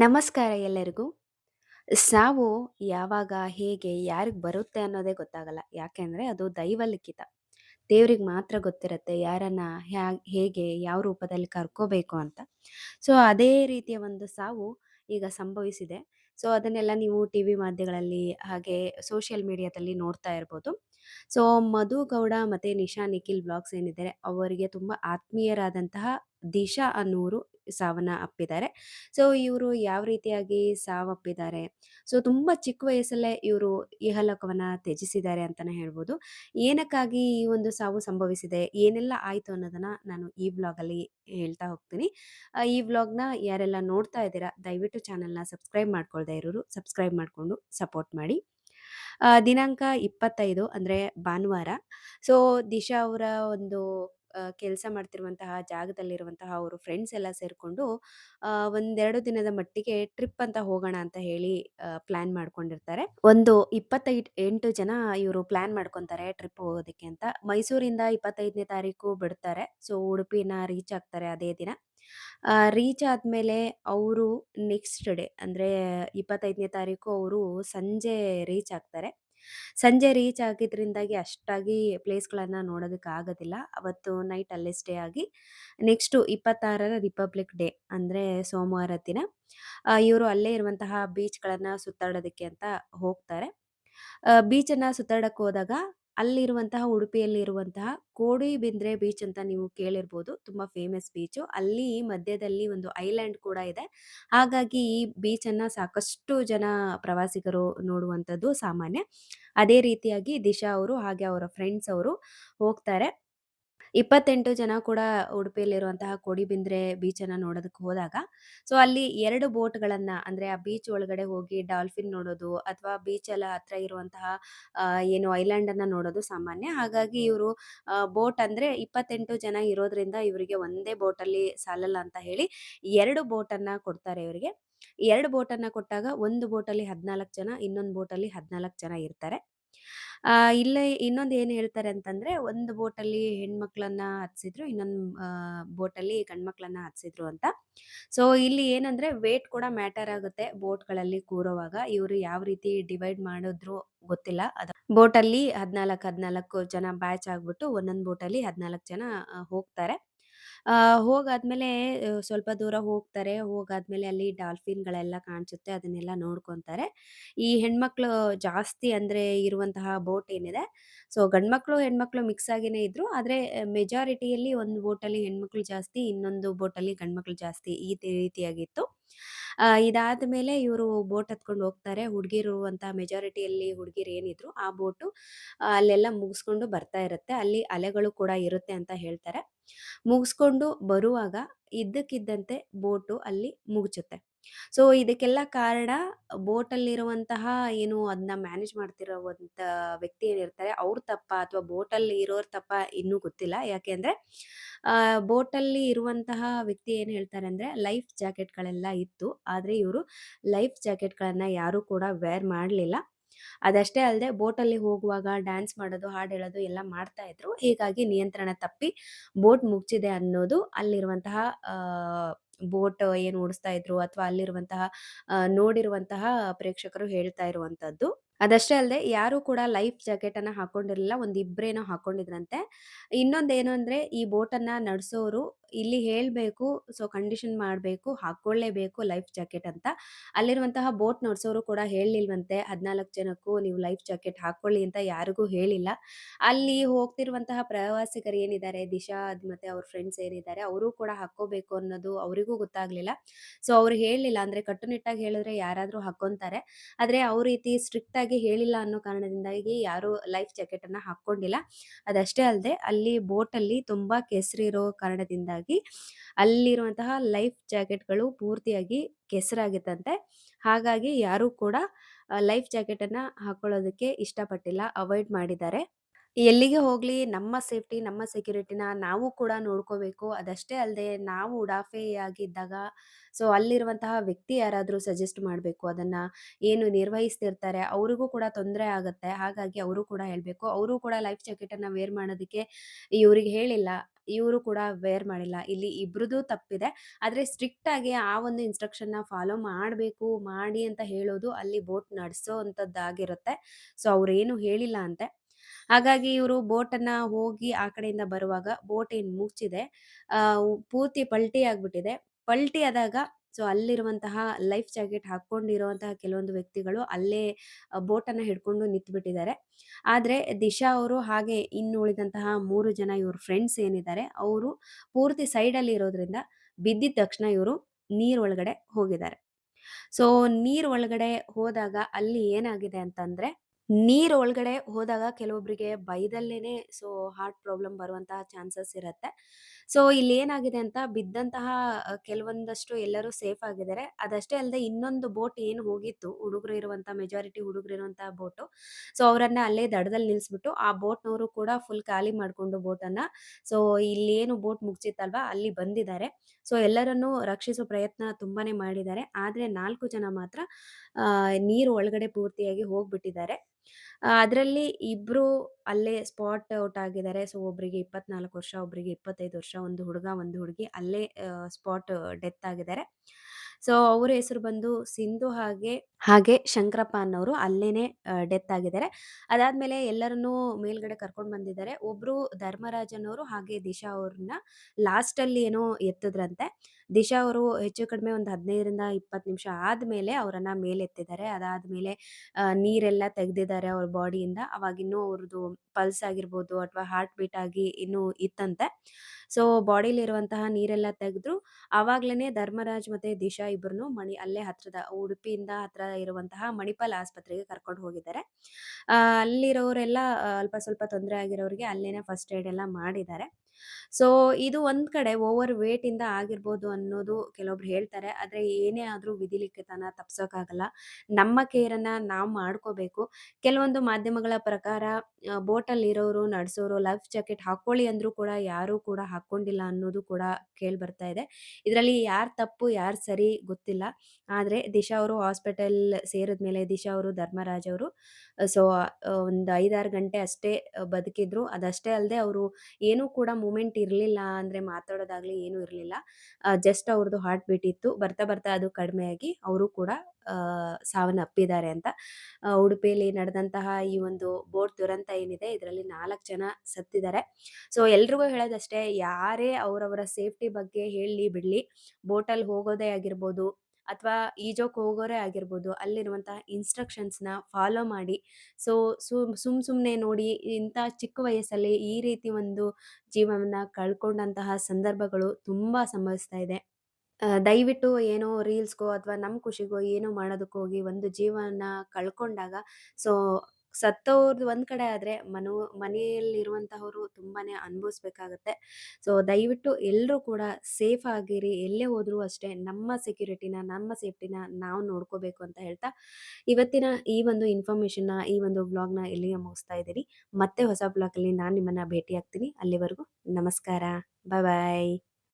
ನಮಸ್ಕಾರ ಎಲ್ಲರಿಗೂ. ಸಾವು ಯಾವಾಗ, ಹೇಗೆ, ಯಾರಿಗೆ ಬರುತ್ತೆ ಅನ್ನೋದೇ ಗೊತ್ತಾಗಲ್ಲ. ಯಾಕೆಂದ್ರೆ ಅದು ದೈವ ಲಿಖಿತ. ದೇವ್ರಿಗೆ ಮಾತ್ರ ಗೊತ್ತಿರುತ್ತೆ ಯಾರನ್ನ ಹೇಗೆ, ಯಾವ ರೂಪದಲ್ಲಿ ಕರ್ಕೋಬೇಕು ಅಂತ. ಸೊ, ಅದೇ ರೀತಿಯ ಒಂದು ಸಾವು ಈಗ ಸಂಭವಿಸಿದೆ. ಸೊ, ಅದನ್ನೆಲ್ಲ ನೀವು ಟಿವಿ ಮಾಧ್ಯಮಗಳಲ್ಲಿ ಹಾಗೆ ಸೋಷಿಯಲ್ ಮೀಡಿಯಾದಲ್ಲಿ ನೋಡ್ತಾ ಇರ್ಬೋದು. ಸೊ, ಮಧು ಗೌಡ ಮತ್ತೆ ನಿಶಾ ನಿಖಿಲ್ ಬ್ಲಾಗ್ಸ್ ಏನಿದ್ದಾರೆ ಅವರಿಗೆ ತುಂಬಾ ಆತ್ಮೀಯರಾದಂತಹ ದಿಶಾ ಅನ್ನೋರು ಸಾವನ್ನ ಅಪ್ಪಿದ್ದಾರೆ. ಸೊ, ಇವರು ಯಾವ ರೀತಿಯಾಗಿ ಸಾವಪ್ಪಿದ್ದಾರೆ, ಸೊ ತುಂಬಾ ಚಿಕ್ಕ ವಯಸ್ಸಲ್ಲೇ ಇವರು ಇಹಲೋಕವನ್ನ ತ್ಯಜಿಸಿದ್ದಾರೆ ಅಂತಾನೆ ಹೇಳ್ಬೋದು. ಏನಕ್ಕಾಗಿ ಈ ಒಂದು ಸಾವು ಸಂಭವಿಸಿದೆ, ಏನೆಲ್ಲ ಆಯ್ತು ಅನ್ನೋದನ್ನ ನಾನು ಈ ವ್ಲಾಗಲ್ಲಿ ಹೇಳ್ತಾ ಹೋಗ್ತೀನಿ. ಈ ವ್ಲಾಗ್‌ನ ಯಾರೆಲ್ಲ ನೋಡ್ತಾ ಇದ್ದೀರಾ ದಯವಿಟ್ಟು ಚಾನಲ್‌ನ ಸಬ್ಸ್ಕ್ರೈಬ್ ಮಾಡ್ಕೊಳ್ದೆ ಇರೋರು ಸಬ್ಸ್ಕ್ರೈಬ್ ಮಾಡ್ಕೊಂಡು ಸಪೋರ್ಟ್ ಮಾಡಿ. ದಿನಾಂಕ 25 ಅಂದ್ರೆ ಭಾನುವಾರ. ಸೊ, ದಿಶಾ ಅವರ ಒಂದು ಕೆಲಸ ಮಾಡ್ತಿರುವಂತಹ ಜಾಗದಲ್ಲಿರುವಂತಹ ಅವರು ಫ್ರೆಂಡ್ಸ್ ಎಲ್ಲ ಸೇರಿಕೊಂಡು ಒಂದೆರಡು ದಿನದ ಮಟ್ಟಿಗೆ ಟ್ರಿಪ್ ಅಂತ ಹೋಗೋಣ ಅಂತ ಹೇಳಿ ಪ್ಲ್ಯಾನ್ ಮಾಡ್ಕೊಂಡಿರ್ತಾರೆ. ಒಂದು 25 8 ಜನ ಇವರು ಪ್ಲ್ಯಾನ್ ಮಾಡ್ಕೊತಾರೆ ಟ್ರಿಪ್ ಹೋಗೋದಕ್ಕೆ ಅಂತ. ಮೈಸೂರಿಂದ 25ನೇ ತಾರೀಕು ಬಿಡ್ತಾರೆ. ಸೊ, ಉಡುಪಿನ ರೀಚ್ ಆಗ್ತಾರೆ ಅದೇ ದಿನ. ರೀಚ್ ಆದ್ಮೇಲೆ ಅವರು ನೆಕ್ಸ್ಟ್ ಡೇ ಅಂದ್ರೆ 25ನೇ ತಾರೀಕು ಅವರು ಸಂಜೆ ರೀಚ್ ಆಗ್ತಾರೆ. ಸಂಜೆ ರೀಚ್ ಆಗಿದ್ದರಿಂದಾಗಿ ಅಷ್ಟಾಗಿ ಪ್ಲೇಸ್‌ಗಳನ್ನ ನೋಡೋದಕ್ಕಾಗೋದಿಲ್ಲ. ಅವತ್ತು ನೈಟ್ ಅಲ್ಲೇ ಸ್ಟೇ ಆಗಿ ನೆಕ್ಸ್ಟು 26ರ ರಿಪಬ್ಲಿಕ್ ಡೇ ಅಂದ್ರೆ ಸೋಮವಾರ ದಿನ ಇವರು ಅಲ್ಲೇ ಇರುವಂತಹ ಬೀಚ್ಗಳನ್ನು ಸುತ್ತಾಡೋದಕ್ಕೆ ಅಂತ ಹೋಗ್ತಾರೆ. ಬೀಚನ್ನು ಬೀಚನ್ನ ಸುತ್ತಾಡಕ್ಕೆ ಹೋದಾಗ ಅಲ್ಲಿರುವಂತಹ ಉಡುಪಿಯಲ್ಲಿರುವಂತಹ ಕೋಡಿಬಿದ್ರೆ ಬೀಚ್ ಅಂತ ನೀವು ಕೇಳಿರ್ಬೋದು. ತುಂಬಾ ಫೇಮಸ್ ಬೀಚು. ಅಲ್ಲಿ ಮಧ್ಯದಲ್ಲಿ ಒಂದು ಐಲ್ಯಾಂಡ್ ಕೂಡ ಇದೆ. ಹಾಗಾಗಿ ಈ ಬೀಚನ್ನು ಸಾಕಷ್ಟು ಜನ ಪ್ರವಾಸಿಗರು ನೋಡುವಂಥದ್ದು ಸಾಮಾನ್ಯ. ಅದೇ ರೀತಿಯಾಗಿ ದಿಶಾ ಅವರು ಹಾಗೆ ಅವರ ಫ್ರೆಂಡ್ಸ್ ಅವರು ಹೋಗ್ತಾರೆ. 28 ಜನ ಕೂಡ ಉಡುಪಿಯಲ್ಲಿರುವಂತಹ ಕೋಡಿಬಿದ್ರೆ ಬೀಚನ್ನ ನೋಡೋದಕ್ಕೆ ಹೋದಾಗ, ಸೊ ಅಲ್ಲಿ 2 ಬೋಟ್‌ಗಳನ್ನ ಅಂದ್ರೆ ಆ ಬೀಚ್ ಒಳಗಡೆ ಹೋಗಿ ಡಾಲ್ಫಿನ್ ನೋಡೋದು ಅಥವಾ ಬೀಚೆಲ್ಲ ಹತ್ರ ಇರುವಂತಹ ಏನು ಐಲ್ಯಾಂಡ್ ಅನ್ನ ನೋಡೋದು ಸಾಮಾನ್ಯ. ಹಾಗಾಗಿ ಇವರು ಬೋಟ್ ಅಂದ್ರೆ 28 ಜನ ಇರೋದ್ರಿಂದ ಇವರಿಗೆ ಒಂದೇ ಬೋಟಲ್ಲಿ ಸಾಲಲ್ಲ ಅಂತ ಹೇಳಿ 2 ಬೋಟನ್ನ ಕೊಡ್ತಾರೆ ಇವರಿಗೆ. 2 ಬೋಟನ್ನ ಕೊಟ್ಟಾಗ ಒಂದು ಬೋಟಲ್ಲಿ 14 ಜನ, ಇನ್ನೊಂದು ಬೋಟಲ್ಲಿ 14 ಜನ ಇರ್ತಾರೆ. ಆ ಇಲ್ಲೇ ಇನ್ನೊಂದು ಏನ್ ಹೇಳ್ತಾರೆ ಅಂತಂದ್ರೆ, ಒಂದು ಬೋಟಲ್ಲಿ ಹೆಣ್ಮಕ್ಳನ್ನ ಹತ್ಸಿದ್ರು, ಇನ್ನೊಂದು ಬೋಟ್ ಬೋಟಲ್ಲಿ ಗಂಡ್ಮಕ್ಳನ್ನ ಹತ್ಸಿದ್ರು ಅಂತ. ಸೊ, ಇಲ್ಲಿ ಏನಂದ್ರೆ ವೇಟ್ ಕೂಡ ಮ್ಯಾಟರ್ ಆಗುತ್ತೆ ಬೋಟ್‌ಗಳಲ್ಲಿ ಕೂರೋವಾಗ. ಇವರು ಯಾವ ರೀತಿ ಡಿವೈಡ್ ಮಾಡಿದ್ರು ಗೊತ್ತಿಲ್ಲ. ಅದ ಬೋಟಲ್ಲಿ 14, 14 ಜನ ಬ್ಯಾಚ್ ಆಗ್ಬಿಟ್ಟು ಒಂದೊಂದು ಬೋಟಲ್ಲಿ 14 ಜನ ಹೋಗ್ತಾರೆ. ಆ ಹೋಗಾದ್ಮೇಲೆ ಸ್ವಲ್ಪ ದೂರ ಹೋಗ್ತಾರೆ. ಹೋಗಾದ್ಮೇಲೆ ಅಲ್ಲಿ ಡಾಲ್ಫಿನ್‌ಗಳೆಲ್ಲ ಕಾಣಿಸುತ್ತೆ. ಅದನ್ನೆಲ್ಲ ನೋಡ್ಕೊಂತಾರೆ. ಈ ಹೆಣ್ಮಕ್ಳು ಜಾಸ್ತಿ ಅಂದ್ರೆ ಇರುವಂತಹ ಬೋಟ್ ಏನಿದೆ, ಸೊ ಗಂಡ್ಮಕ್ಳು, ಹೆಣ್ಮಕ್ಳು ಮಿಕ್ಸ್ ಆಗಿನೇ ಇದ್ರು. ಆದ್ರೆ ಮೆಜಾರಿಟಿಯಲ್ಲಿ ಒಂದು ಬೋಟಲ್ಲಿ ಹೆಣ್ಮಕ್ಳು ಜಾಸ್ತಿ, ಇನ್ನೊಂದು ಬೋಟಲ್ಲಿ ಗಂಡ್ಮಕ್ಳು ಜಾಸ್ತಿ ಈ ರೀತಿಯಾಗಿತ್ತು. ಆ ಇದಾದ್ಮೇಲೆ ಇವರು ಬೋಟ್ ಹತ್ಕೊಂಡು ಹೋಗ್ತಾರೆ. ಹುಡುಗಿರು ಅಂತ ಮೆಜಾರಿಟಿಯಲ್ಲಿ ಹುಡುಗಿರು ಏನಿದ್ರು ಆ ಬೋಟು ಅಲ್ಲೆಲ್ಲ ಮುಗಿಸ್ಕೊಂಡು ಬರ್ತಾ ಇರುತ್ತೆ. ಅಲ್ಲಿ ಅಲೆಗಳು ಕೂಡ ಇರುತ್ತೆ ಅಂತ ಹೇಳ್ತಾರೆ. ಮುಗಿಸ್ಕೊಂಡು ಬರುವಾಗ ಇದ್ದಕ್ಕಿದ್ದಂತೆ ಬೋಟು ಅಲ್ಲಿ ಮುಗುಚುತ್ತೆ. ಸೊ, ಇದಕ್ಕೆಲ್ಲ ಕಾರಣ ಬೋಟಲ್ಲಿರುವಂತಹ ಏನು ಅದನ್ನ ಮ್ಯಾನೇಜ್ ಮಾಡ್ತಿರೋವಂಥ ವ್ಯಕ್ತಿ ಏನಿರ್ತಾರೆ ಅವ್ರ ತಪ್ಪ ಅಥವಾ ಬೋಟಲ್ಲಿ ಇರೋರ್ ತಪ್ಪ ಇನ್ನೂ ಗೊತ್ತಿಲ್ಲ. ಯಾಕೆಂದ್ರೆ ಆ ಬೋಟಲ್ಲಿ ಇರುವಂತಹ ವ್ಯಕ್ತಿ ಏನ್ ಹೇಳ್ತಾರೆ ಅಂದ್ರೆ ಲೈಫ್ ಜಾಕೆಟ್‌ಗಳೆಲ್ಲ ಇತ್ತು. ಆದ್ರೆ ಇವರು ಲೈಫ್ ಜಾಕೆಟ್‌ಗಳನ್ನ ಯಾರು ಕೂಡ ವೇರ್ ಮಾಡ್ಲಿಲ್ಲ. ಅದಷ್ಟೇ ಅಲ್ದೆ ಬೋಟಲ್ಲಿ ಹೋಗುವಾಗ ಡ್ಯಾನ್ಸ್ ಮಾಡೋದು, ಹಾಡು ಹೇಳೋದು ಎಲ್ಲ ಮಾಡ್ತಾ ಇದ್ರು. ಹೀಗಾಗಿ ನಿಯಂತ್ರಣ ತಪ್ಪಿ ಬೋಟ್ ಮುಗ್ಚಿದೆ ಅನ್ನೋದು ಅಲ್ಲಿರುವಂತಹ ಬೋಟ್ ಏನು ಓಡಿಸ್ತಾ ಇದ್ರು ಅಥವಾ ಅಲ್ಲಿರುವಂತಹ ನೋಡಿರುವಂತಹ ಪ್ರೇಕ್ಷಕರು ಹೇಳ್ತಾ ಇರುವಂತದ್ದು. ಅದಷ್ಟೇ ಅಲ್ಲದೆ ಯಾರು ಕೂಡ ಲೈಫ್ ಜಾಕೆಟನ್ನ ಹಾಕೊಂಡಿರ್ಲಿಲ್ಲ. ಒಂದ್ ಹಾಕೊಂಡಿದ್ರಂತೆ. ಇನ್ನೊಂದೇನು ಅಂದ್ರೆ ಈ ಬೋಟ್ ಅನ್ನ ನಡ್ಸೋರು ಇಲ್ಲಿ ಹೇಳಬೇಕು ಸೊ ಕಂಡೀಷನ್ ಮಾಡಬೇಕು ಹಾಕ್ಕೊಳ್ಳೇಬೇಕು ಲೈಫ್ ಜಾಕೆಟ್ ಅಂತ. ಅಲ್ಲಿರುವಂತಹ ಬೋಟ್ ನೋಡ್ಸೋರು ಕೂಡ ಹೇಳಿಲ್ವಂತೆ 14 ಜನಕ್ಕೂ ನೀವು ಲೈಫ್ ಜಾಕೆಟ್ ಹಾಕ್ಕೊಳ್ಳಿ ಅಂತ ಯಾರಿಗೂ ಹೇಳಿಲ್ಲ. ಅಲ್ಲಿ ಹೋಗ್ತಿರುವಂತಹ ಪ್ರವಾಸಿಗರು ಏನಿದ್ದಾರೆ ದಿಶಾ ಮತ್ತೆ ಅವ್ರ ಫ್ರೆಂಡ್ಸ್ ಏನಿದ್ದಾರೆ ಅವರು ಕೂಡ ಹಾಕ್ಕೋಬೇಕು ಅನ್ನೋದು ಅವರಿಗೂ ಗೊತ್ತಾಗ್ಲಿಲ್ಲ. ಸೊ, ಅವ್ರು ಹೇಳಲಿಲ್ಲ ಅಂದ್ರೆ ಕಟ್ಟುನಿಟ್ಟಾಗಿ ಹೇಳಿದ್ರೆ ಯಾರಾದರೂ ಹಾಕ್ಕೊಂತಾರೆ. ಆದ್ರೆ ಅವ್ರ ರೀತಿ ಸ್ಟ್ರಿಕ್ಟ್ ಆಗಿ ಹೇಳಿಲ್ಲ ಅನ್ನೋ ಕಾರಣದಿಂದಾಗಿ ಯಾರು ಲೈಫ್ ಜಾಕೆಟ್ ಅನ್ನ ಹಾಕೊಂಡಿಲ್ಲ ಅದಷ್ಟೇ ಅಲ್ಲದೆ ಅಲ್ಲಿ ಬೋಟ್ ಅಲ್ಲಿ ತುಂಬಾ ಕೆಸರಿರೋ ಕಾರಣದಿಂದಾಗಿ ಅಲ್ಲಿರುವಂತಹ ಲೈಫ್ ಜಾಕೆಟ್‌ಗಳು ಪೂರ್ತಿಯಾಗಿ ಕೆಸರಾಗಿತ್ತಂತೆ. ಹಾಗಾಗಿ ಯಾರು ಕೂಡ ಲೈಫ್ ಲೈಫ್ ಜಾಕೆಟನ್ನು ಹಾಕೊಳ್ಳೋದಕ್ಕೆ ಇಷ್ಟಪಟ್ಟಿಲ್ಲ. ಅವಾಯ್ಡ್ ಮಾಡಿದ್ದಾರೆ. ಎಲ್ಲಿಗೆ ಹೋಗ್ಲಿ ನಮ್ಮ ಸೇಫ್ಟಿ, ನಮ್ಮ ಸೆಕ್ಯೂರಿಟಿನ ನಾವು ಕೂಡ ನೋಡ್ಕೋಬೇಕು. ಅದಷ್ಟೇ ಅಲ್ಲದೆ ನಾವು ಉಡಾಫೆಯಾಗಿದ್ದಾಗ ಸೊ, ಅಲ್ಲಿರುವಂತಹ ವ್ಯಕ್ತಿ ಯಾರಾದರೂ ಸಜೆಸ್ಟ್ ಮಾಡಬೇಕು ಅದನ್ನ ಏನು ನಿರ್ವಹಿಸ್ತಿರ್ತಾರೆ ಅವ್ರಿಗೂ ಕೂಡ ತೊಂದರೆ ಆಗುತ್ತೆ ಹಾಗಾಗಿ ಅವರು ಕೂಡ ಹೇಳಬೇಕು ಅವರು ಕೂಡ ಲೈಫ್ ಜಾಕೆಟನ್ನು ವೇರ್ ಮಾಡೋದಕ್ಕೆ ಇವರಿಗೆ ಹೇಳಿಲ್ಲ. ಇವರು ಕೂಡ ವೇರ್ ಮಾಡಿಲ್ಲ. ಇಲ್ಲಿ ಇಬ್ರದ್ದು ತಪ್ಪಿದೆ. ಆದ್ರೆ ಸ್ಟ್ರಿಕ್ಟ್ ಆಗಿ ಆ ಒಂದು ಇನ್‌ಸ್ಟ್ರಕ್ಷನ್‌ನ ಫಾಲೋ ಮಾಡಬೇಕು, ಮಾಡಿ ಅಂತ ಹೇಳೋದು ಅಲ್ಲಿ ಬೋಟ್ ನಡೆಸೋವಂಥದ್ದಾಗಿರುತ್ತೆ. ಸೊ ಅವ್ರೇನು ಹೇಳಿಲ್ಲ ಅಂತೆ. ಹಾಗಾಗಿ ಇವರು ಬೋಟನ್ನ ಹೋಗಿ ಆ ಕಡೆಯಿಂದ ಬರುವಾಗ ಬೋಟ್ ಏನು ಮುಚ್ಚಿದೆ ಪೂರ್ತಿ ಪಲ್ಟಿ ಆಗ್ಬಿಟ್ಟಿದೆ. ಪಲ್ಟಿ ಆದಾಗ ಸೊ, ಅಲ್ಲಿರುವಂತಹ ಲೈಫ್ ಜಾಕೆಟ್ ಹಾಕೊಂಡಿರುವಂತಹ ಕೆಲವೊಂದು ವ್ಯಕ್ತಿಗಳು ಅಲ್ಲೇ ಬೋಟನ್ನ ಹಿಡ್ಕೊಂಡು ನಿಂತ್ಬಿಟ್ಟಿದ್ದಾರೆ. ಆದ್ರೆ, ದಿಶಾ ಅವರು ಹಾಗೆ ಇನ್ನು ಉಳಿದಂತಹ ಮೂರು ಜನ ಇವ್ರ ಫ್ರೆಂಡ್ಸ್ ಏನಿದ್ದಾರೆ, ಅವರು ಪೂರ್ತಿ ಸೈಡಲ್ಲಿ ಇರೋದ್ರಿಂದ ಬಿದ್ದಿದ ತಕ್ಷಣ ಇವರು ನೀರ್ ಒಳಗಡೆ ಹೋಗಿದ್ದಾರೆ. ಸೊ, ನೀರ್ ಒಳಗಡೆ ಹೋದಾಗ ಅಲ್ಲಿ ಏನಾಗಿದೆ ಅಂತಂದ್ರೆ ನೀರ್ ಒಳಗಡೆ ಹೋದಾಗ ಕೆಲವೊಬ್ರಿಗೆ ಬೈದಲ್ಲೇನೆ ಸೊ ಹಾರ್ಟ್ ಪ್ರಾಬ್ಲಮ್ ಬರುವಂತಹ ಚಾನ್ಸಸ್ ಇರುತ್ತೆ. ಸೊ ಇಲ್ಲಿ ಏನಾಗಿದೆ ಅಂತ ಬಿದ್ದಂತಹ ಕೆಲವೊಂದಷ್ಟು ಎಲ್ಲರೂ ಸೇಫ್ ಆಗಿದ್ದಾರೆ. ಅದಷ್ಟೇ ಅಲ್ಲದೆ ಇನ್ನೊಂದು ಬೋಟ್ ಏನು ಹೋಗಿತ್ತು, ಹುಡುಗರು ಇರುವಂತ ಮೆಜಾರಿಟಿ ಹುಡುಗರು ಇರುವಂತಹ ಬೋಟು. ಸೊ ಅವರನ್ನ ಅಲ್ಲೇ ದಡದಲ್ಲಿ ನಿಲ್ಲಿಸ್ಬಿಟ್ಟು ಆ ಬೋಟ್‌ನವರು ಕೂಡ ಫುಲ್ ಖಾಲಿ ಮಾಡ್ಕೊಂಡು ಬೋಟನ್ನ ಸೊ ಏನು ಬೋಟ್ ಮುಗಿಸಿತ್ತಲ್ವಾ, ಅಲ್ಲಿ ಬಂದಿದ್ದಾರೆ. ಸೊ ಎಲ್ಲರನ್ನೂ ರಕ್ಷಿಸೋ ಪ್ರಯತ್ನ ತುಂಬಾನೇ ಮಾಡಿದ್ದಾರೆ. ಆದ್ರೆ ನಾಲ್ಕು ಜನ ಮಾತ್ರ ನೀರು ಒಳಗಡೆ ಪೂರ್ತಿಯಾಗಿ ಹೋಗ್ಬಿಟ್ಟಿದ್ದಾರೆ. ಅದ್ರಲ್ಲಿ ಇಬ್ರು ಅಲ್ಲೇ ಸ್ಪಾಟ್ ಔಟ್ ಆಗಿದ್ದಾರೆ. ಸೊ ಒಬ್ಬರಿಗೆ 24 ವರ್ಷ, ಒಬ್ಬರಿಗೆ 25 ವರ್ಷ, ಒಂದು ಹುಡುಗ, ಒಂದು ಹುಡುಗಿ ಅಲ್ಲೇ ಸ್ಪಾಟ್ ಡೆತ್ ಆಗಿದ್ದಾರೆ. ಸೊ, ಅವರ ಹೆಸರು ಬಂದು ಸಿಂಧು ಹಾಗೆ ಹಾಗೆ ಶಂಕರಪ್ಪ ಅನ್ನೋರು ಅಲ್ಲೇನೆ ಡೆತ್ ಆಗಿದ್ದಾರೆ. ಅದಾದ್ಮೇಲೆ ಎಲ್ಲರನ್ನೂ ಮೇಲ್ಗಡೆ ಕರ್ಕೊಂಡು ಬಂದಿದ್ದಾರೆ. ಒಬ್ರು ಧರ್ಮರಾಜ್ ಅನ್ನೋರು ಹಾಗೆ ದಿಶಾ ಅವ್ರನ್ನ ಲಾಸ್ಟಲ್ಲಿ ಏನೋ ಎತ್ತಿದ್ರಂತೆ. ದಿಶಾ ಅವರು ಹೆಚ್ಚು ಕಡಿಮೆ ಒಂದು 15ರಿಂದ 20 ನಿಮಿಷ ಆದ್ಮೇಲೆ ಅವರನ್ನ ಮೇಲೆತ್ತಿದ್ದಾರೆ. ಅದಾದ್ಮೇಲೆ ನೀರೆಲ್ಲ ತೆಗೆದಿದ್ದಾರೆ ಅವ್ರ ಬಾಡಿಯಿಂದ. ಅವಾಗಿನ್ನೂ ಅವ್ರದ್ದು ಪಲ್ಸ್ ಆಗಿರ್ಬೋದು ಅಥವಾ ಹಾರ್ಟ್ ಬೀಟ್ ಆಗಿ ಇನ್ನೂ ಇತ್ತಂತೆ. ಸೊ, ಬಾಡಿಲಿರುವಂತಹ ನೀರೆಲ್ಲ ತೆಗೆದ್ರು. ಆವಾಗ್ಲೇನೆ ಧರ್ಮರಾಜ್ ಮತ್ತೆ ದಿಶಾ ಇಬ್ಬರು ಮಣಿ, ಅಲ್ಲೇ ಹತ್ರದ, ಉಡುಪಿಯಿಂದ ಹತ್ರ ಇರುವಂತಹ ಮಣಿಪಾಲ್ ಆಸ್ಪತ್ರೆಗೆ ಕರ್ಕೊಂಡು ಹೋಗಿದ್ದಾರೆ. ಅಲ್ಲಿರೋರೆಲ್ಲ ಅಲ್ಪ ಸ್ವಲ್ಪ ತೊಂದರೆ ಆಗಿರೋರಿಗೆ ಅಲ್ಲೇನೆ ಫಸ್ಟ್ ಏಡ್ ಎಲ್ಲ ಮಾಡಿದ್ದಾರೆ. ಸೊ ಇದು ಒಂದ್ ಕಡೆ ಓವರ್ ವೇಟ್ ಇಂದ ಆಗಿರ್ಬೋದು ಅನ್ನೋದು ಕೆಲವೊಬ್ರು ಹೇಳ್ತಾರೆ. ಆದ್ರೆ ಏನೇ ಆದ್ರೂ ವಿಧಿಲಿಖಿತನ ತಪ್ಸೋಕಾಗಲ್ಲ ನಮ್ಮ ಕೇರನ್ನ ನಾವು ಮಾಡ್ಕೋಬೇಕು. ಕೆಲವೊಂದು ಮಾಧ್ಯಮಗಳ ಪ್ರಕಾರ ಬೋಟ್ ಬೋಟಲ್ಲಿ ಇರೋರು, ನಡೆಸೋರು ಲೈಫ್ ಜಾಕೆಟ್ ಹಾಕೊಳ್ಳಿ ಅಂದ್ರೂ ಕೂಡ ಯಾರು ಕೂಡ ಹಾಕೊಂಡಿಲ್ಲ ಅನ್ನೋದು ಕೂಡ ಕೇಳಿ ಬರ್ತಾ ಇದೆ. ಇದರಲ್ಲಿ ಯಾರ್ ತಪ್ಪು, ಯಾರ್ ಸರಿ ಗೊತ್ತಿಲ್ಲ. ಆದ್ರೆ ದಿಶಾ ಅವರು ಹಾಸ್ಪಿಟಲ್ ಸೇರಿದ್ಮೇಲೆ ದಿಶಾ ಅವರು, ಧರ್ಮರಾಜ್ ಅವರು ಸೊ ಒಂದು 5, 6 ಗಂಟೆ ಅಷ್ಟೇ ಬದುಕಿದ್ರು. ಅದಷ್ಟೇ ಅಲ್ಲದೆ ಅವರು ಏನೂ ಕೂಡ ಮೂವ್‌ಮೆಂಟ್ ಇರಲಿಲ್ಲ ಅಂದ್ರೆ ಮಾತಾಡೋದಾಗ್ಲಿ ಏನು ಇರ್ಲಿಲ್ಲ. ಜಸ್ಟ್ ಅವ್ರದ್ದು ಹಾರ್ಟ್ ಬೀಟ್ ಇತ್ತು. ಬರ್ತಾ ಬರ್ತಾ ಅದು ಕಡಿಮೆಯಾಗಿ ಅವರು ಕೂಡ ಸಾವನ್ನಪ್ಪಿದ್ದಾರೆ ಅಂತ. ಉಡುಪಿಯಲ್ಲಿ ನಡೆದಂತಹ ಈ ಒಂದು ಬೋಟ್ ದುರಂತ ಏನಿದೆ ಇದರಲ್ಲಿ ನಾಲ್ಕು ಜನ ಸತ್ತಿದ್ದಾರೆ. ಸೊ ಎಲ್ರಿಗೂ ಹೇಳೋದಷ್ಟೇ ಯಾರೇ ಅವರವರ ಸೇಫ್ಟಿ ಬಗ್ಗೆ ಹೇಳಿ ಬಿಡ್ಲಿ, ಬೋಟಲ್ಲಿ ಹೋಗೋದೇ ಆಗಿರ್ಬೋದು ಅಥವಾ ಈಜೋಕ್ ಹೋಗೋರೇ ಆಗಿರ್ಬೋದು, ಅಲ್ಲಿರುವಂತಹ ಇನ್‌ಸ್ಟ್ರಕ್ಷನ್ಸ್‌ನ ಫಾಲೋ ಮಾಡಿ. ಸೊ ಸುಮ್ ಸುಮ್ ಸುಮ್ನೆ ನೋಡಿ ಇಂಥ ಚಿಕ್ಕ ವಯಸ್ಸಲ್ಲಿ ಈ ರೀತಿ ಒಂದು ಜೀವನ ಕಳ್ಕೊಂಡಂತಹ ಸಂದರ್ಭಗಳು ತುಂಬಾ ಸಂಭವಿಸ್ತಾ ಇದೆ. ದಯವಿಟ್ಟು ಏನೋ ರೀಲ್ಸ್‌ಗೋ ಅಥವಾ ನಮ್ಮ ಖುಷಿಗೋ ಏನೋ ಮಾಡೋದಕ್ಕೋಗಿ ಒಂದು ಜೀವನ ಕಳ್ಕೊಂಡಾಗ ಸೊ ಸತ್ತೋರ್ದು ಒಂದು ಕಡೆ ಆದರೆ ಮನೋ ಮನೆಯಲ್ಲಿರುವಂತಹವರು ತುಂಬಾನೇ ಅನುಭವಿಸ್ಬೇಕಾಗತ್ತೆ. ಸೊ ದಯವಿಟ್ಟು ಎಲ್ಲರೂ ಕೂಡ ಸೇಫ್ ಆಗಿರಿ. ಎಲ್ಲೇ ಹೋದ್ರು ಅಷ್ಟೇ ನಮ್ಮ ಸೆಕ್ಯೂರಿಟಿನ, ನಮ್ಮ ಸೇಫ್ಟಿನ ನಾವು ನೋಡ್ಕೋಬೇಕು ಅಂತ ಹೇಳ್ತಾ, ಇವತ್ತಿನ ಈ ಒಂದು ಇನ್ಫಾರ್ಮೇಷನ್‌ನ, ಈ ಒಂದು ವ್ಲಾಗ್‌ನ ಇಲ್ಲಿಗೆ ಮುಗಿಸ್ತಾ ಇದ್ದೀನಿ. ಮತ್ತೆ ಹೊಸ ವ್ಲಾಗಲ್ಲಿ ನಾನು ನಿಮ್ಮನ್ನ ಭೇಟಿಯಾಗ್ತೀನಿ. ಅಲ್ಲಿವರೆಗೂ ನಮಸ್ಕಾರ. ಬಾಯ್ ಬಾಯ್.